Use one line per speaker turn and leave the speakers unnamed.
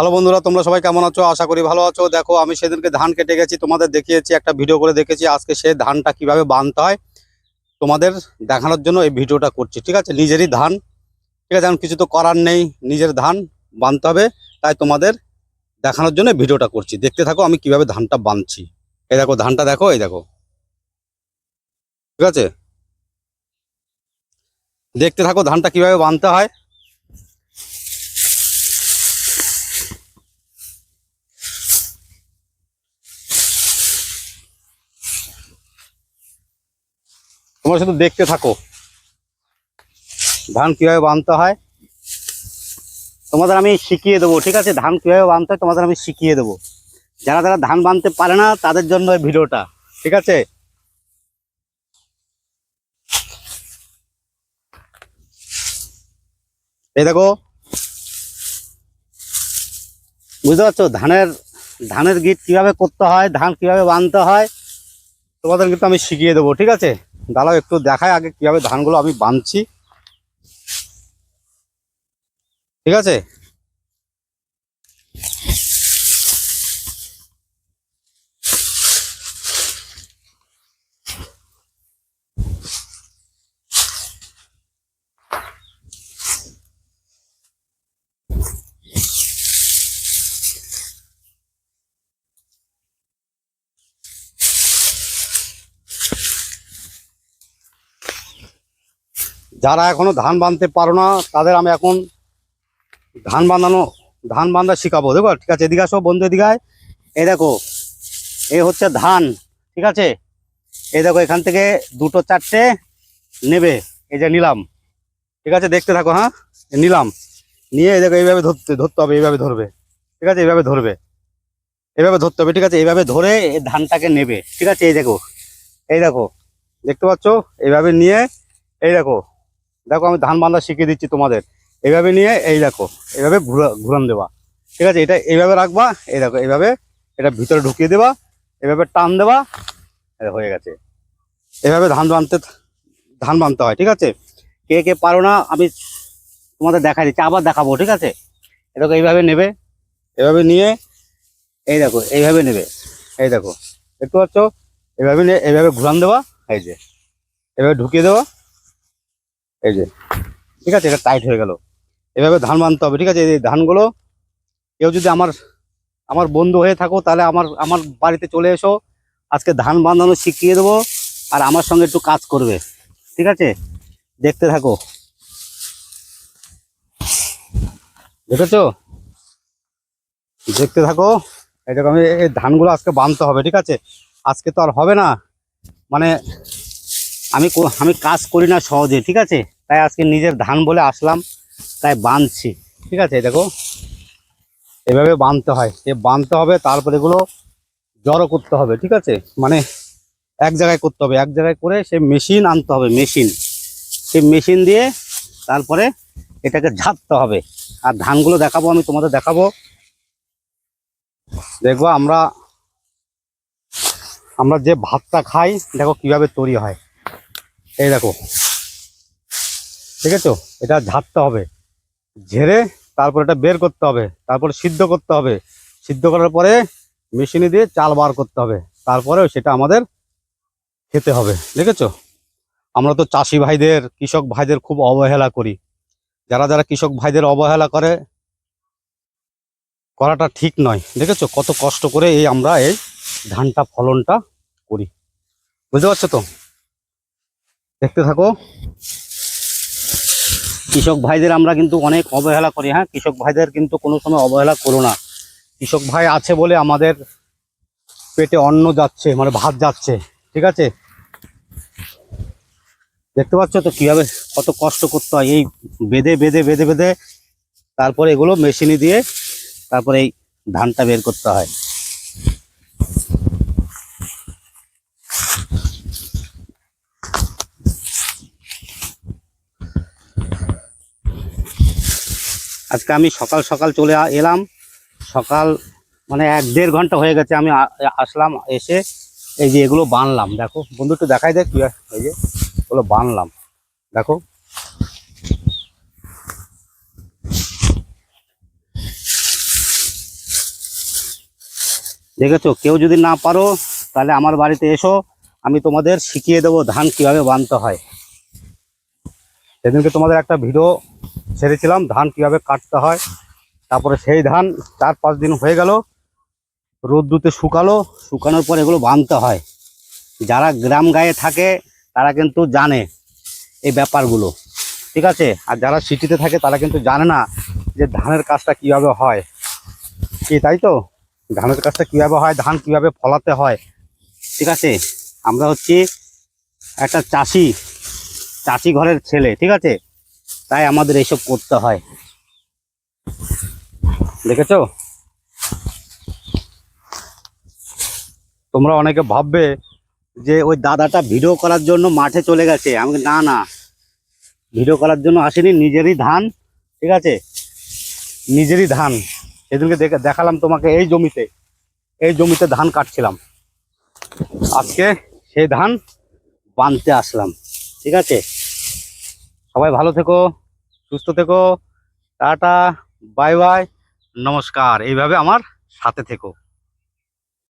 Hello বন্ধুরা, তোমরা সবাই কেমন আছো? আশা করি ভালো আছো। দেখো, আমি সেদিনকে ধান কেটে গেছি, তোমাদের দেখিয়েছি, একটা ভিডিও করে দেখেছি আজকে সে ধানটা কীভাবে বানতে হয়। তোমাদের দেখানোর জন্য এই ভিডিওটা করছি, ঠিক আছে? নিজেরই ধান, ঠিক আছে? এখন কিছু তো করার নেই, নিজের ধান বানতে হবে, তাই তোমাদের দেখানোর জন্য ভিডিওটা করছি। দেখতে থাকো, আমি কীভাবে ধানটা বাঁধছি এই দেখো, ধানটা দেখো, এই দেখো। ঠিক আছে? দেখতে থাকো, ধানটা কীভাবে বাঁধতে হয়। তোমরা শুধু দেখতে থাকো। ধান কীভাবে বাঁধতে হয়, তোমাদের আমি শিখিয়ে দেবো, ঠিক আছে? ধান কীভাবে বাঁধতে হয়, তোমাদের আমি শিখিয়ে দেবো। যারা যারা ধান বাঁধতে পারে না, তাদের জন্য এই ভিডিওটা, ঠিক আছে? এই দেখো, বুঝতে পারছ? ধানের ধানের গিট কীভাবে করতে হয়, ধান কীভাবে বাঁধতে হয় তোমাদের কিন্তু আমি শিখিয়ে দেবো, ঠিক আছে? দাঁড়াও, একটু দেখায় আগে কীভাবে ধানগুলো আমি বাঁধছি। ঠিক আছে? যারা এখনও ধান বাঁধতে পারো না, তাদের আমি এখন ধান বাঁধানো ধান বাঁধা শিখাবো। দেখো, ঠিক আছে, এদিকে আসো বন্ধু, এদিকে এই দেখো, এ হচ্ছে ধান, ঠিক আছে? এই দেখো, এখান থেকে দুটো চারটে নেবে, এই যে নিলাম। ঠিক আছে, দেখতে থাকো হ্যাঁ? নিলাম। নিয়ে এই দেখো, এইভাবে ধরতে ধরতে হবে, এইভাবে ধরবে। ঠিক আছে, এইভাবে ধরবে। এইভাবে ধরতে হবে, ঠিক আছে? এইভাবে ধরে এই ধানটাকে নেবে। ঠিক আছে, এই দেখো এই দেখো, দেখতে পাচ্ছ? এইভাবে নিয়ে, এই দেখো দেখো, আমি ধান বাঁধা শিখিয়ে দিচ্ছি তোমাদের। এইভাবে নিয়ে এই দেখো এইভাবে ঘুরা, ঘুরান দেবা ঠিক আছে? এটা এইভাবে রাখবা, এই দেখো, এইভাবে এটা ভিতরে ঢুকিয়ে দেবা এভাবে টান এই হয়ে গেছে। এভাবে ধান বাঁধতে ধান বাঁধতে হয়, ঠিক আছে? কে কে পারো না, আমি তোমাদের দেখা দিচ্ছি, আবার দেখাবো, ঠিক আছে? এটাকে এইভাবে নেবে, এভাবে নিয়ে, এই দেখো, এইভাবে নেবে, এই দেখো, দেখতে পাচ্ছ? এভাবে নিয়ে এইভাবে ঘুরান দেওয়া, এই যে, এভাবে ঢুকিয়ে দেওয়া এই যে, ঠিক আছে, এটা টাইট হয়ে গেল। এভাবে ধান বানতে হবে, ঠিক আছে? এই ধানগুলো কেউ যদি আমার আমার বন্ধু হয়ে থাকো, তাহলে আমার আমার বাড়িতে চলে এসো। আজকে ধান বাঁধানো শিখিয়ে দেবো, আর আমার সঙ্গে একটু কাজ করবে। ঠিক আছে? দেখতে থাকো। দেখেছ? দেখতে থাকো। আমি এই ধানগুলো আজকে বাঁধতে হবে, ঠিক আছে? আজকে তো আর হবে না। মানে আমি আমি কাজ করি না সহজে, ঠিক আছে? তাই আজকে নিজের ধান বলে আসলাম, তাই বাঁধছি ঠিক আছে? দেখো, এভাবে বাঁধতে হয়। এ বাঁধতে হবে, তারপরে এগুলো জড়ো করতে হবে, ঠিক আছে? মানে এক জায়গায় করতে হবে, এক জায়গায় করে সে মেশিন আনতে হবে, মেশিন। সেই মেশিন দিয়ে তারপরে এটাকে ঝাপতে হবে। আর ধানগুলো দেখাবো, আমি তোমাদের দেখাবো। দেখব আমরা আমরা যে ভাতটা খাই, দেখো কীভাবে তৈরি হয়। এই দেখো। ঠিক আছে এটা ঝাড়তে হবে। ঝেড়ে তারপর এটা বের করতে হবে। তারপর সিদ্ধ করতে হবে। সিদ্ধ করার পরে মেশিনে দিয়ে চাল বার করতে হবে। তারপরে সেটা আমাদের খেতে হবে। দেখেছ? আমরা তো চাষি ভাইদের, কৃষক ভাইদের খুব অবহেলা করি। যারা যারা কৃষক ভাইদের অবহেলা করে, করাটা ঠিক নয়। দেখেছ? কত কষ্ট করে এই আমরা এই ধানটা, ফলনটা করি। বুঝতে পারছ তো? দেখতে থাকো। কৃষক ভাইদের আমরা কিন্তু অনেক অবহেলা করি হ্যাঁ? কৃষক ভাইদের কিন্তু কোনো সময় অবহেলা করো না। কৃষক ভাই আছে বলে আমাদের পেটে অন্ন যাচ্ছে মানে ভাত যাচ্ছে, ঠিক আছে? দেখতে পাচ্ছ তো কীভাবে কত কষ্ট করতে হয়? এই বেঁধে বেঁধে বেঁধে বেঁধে তারপরে এগুলো মেশিনে দিয়ে তারপরে এই ধানটা বের করতে হয়। আজকে আমি সকাল সকাল চলে এলাম। সকাল মানে এক দেড় ঘণ্টা হয়ে গেছে আমি আসলাম, এসে এই যে এগুলো বানলাম, দেখো। বন্ধু, একটু দেখাই দেখ কি এই যে এগুলো বানলাম, দেখো। দেখেছ? কেউ যদি না পারো, তাহলে আমার বাড়িতে এসো। আমি তোমাদের শিখিয়ে দেবো ধান কীভাবে বানতে হয়। সেদিনকে তোমাদের একটা ভিডিও ছেড়েছিলাম, ধান কীভাবে কাটতে হয়। তারপরে সেই ধান চার পাঁচ দিন হয়ে গেল, রোদ্দুতে শুকালো, শুকানোর পর এগুলো বানতে হয়। যারা গ্রাম গায়ে থাকে, তারা কিন্তু জানে এই ব্যাপারগুলো। ঠিক আছে? আর যারা সিটিতে থাকে, তারা কিন্তু জানে না যে ধানের কাজটা কীভাবে হয়। কি, তাই তো? ধানের কাজটা কীভাবে হয়, ধান কীভাবে ফলাতে হয়। ঠিক আছে? আমরা হচ্ছি একটা চাষি চাষি ঘরের ছেলে, ঠিক আছে? তাই আমাদের এইসব করতে হয়। দেখেছ? তোমরা অনেকে ভাববে যে ওই দাদাটা ভিডিও করার জন্য মাঠে চলে গেছে। আমি না না। ভিডিও করার জন্য আসেনি, নিজেরই ধান, ঠিক আছে? নিজেরই ধান। সেদিনকে দেখে, দেখালাম তোমাকে এই জমিতে। এই জমিতে ধান কাটছিলাম। আজকে সেই ধান বানতে আসলাম, ঠিক আছে? সবাই ভালো থেকো। সুস্থ থেকো টাটা বাই বাই নমস্কার। এইভাবে আমার সাথে থেকো।